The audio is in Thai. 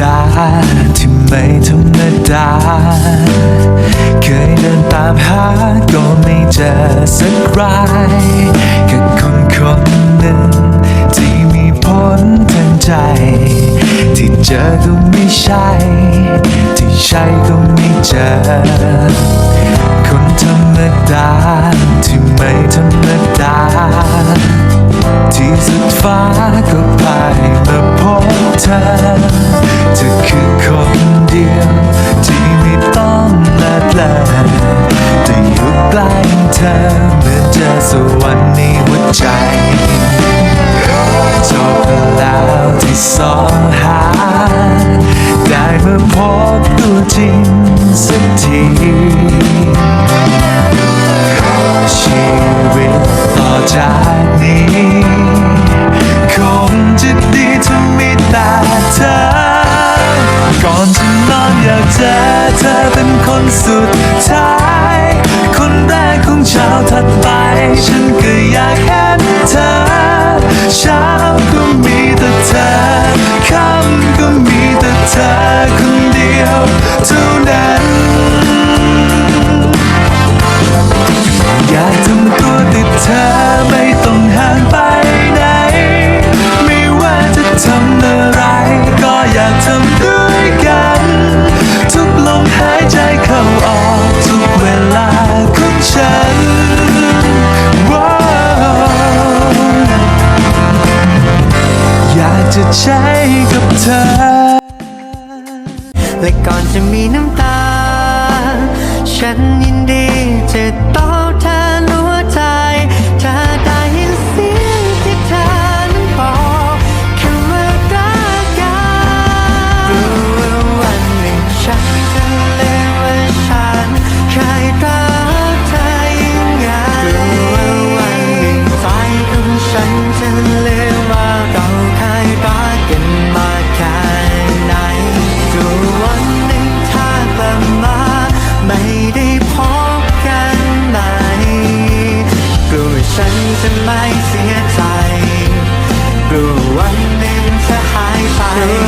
ดาที่ไม่ธรรมดา เคยเดินตามหาก็ไม่เจอสักรายกับคนคนหนึ่งที่มีพ้นทางใจ ที่เจอก็ไม่ใช่ ที่ใช่ก็ไม่เจอ คนธรรมดา เธอเป็นคนสุดท้าย คนแรกของชาวถัดไป จะใช้กับเธอ และก่อนจะมีน้ำตา ฉัน Bye.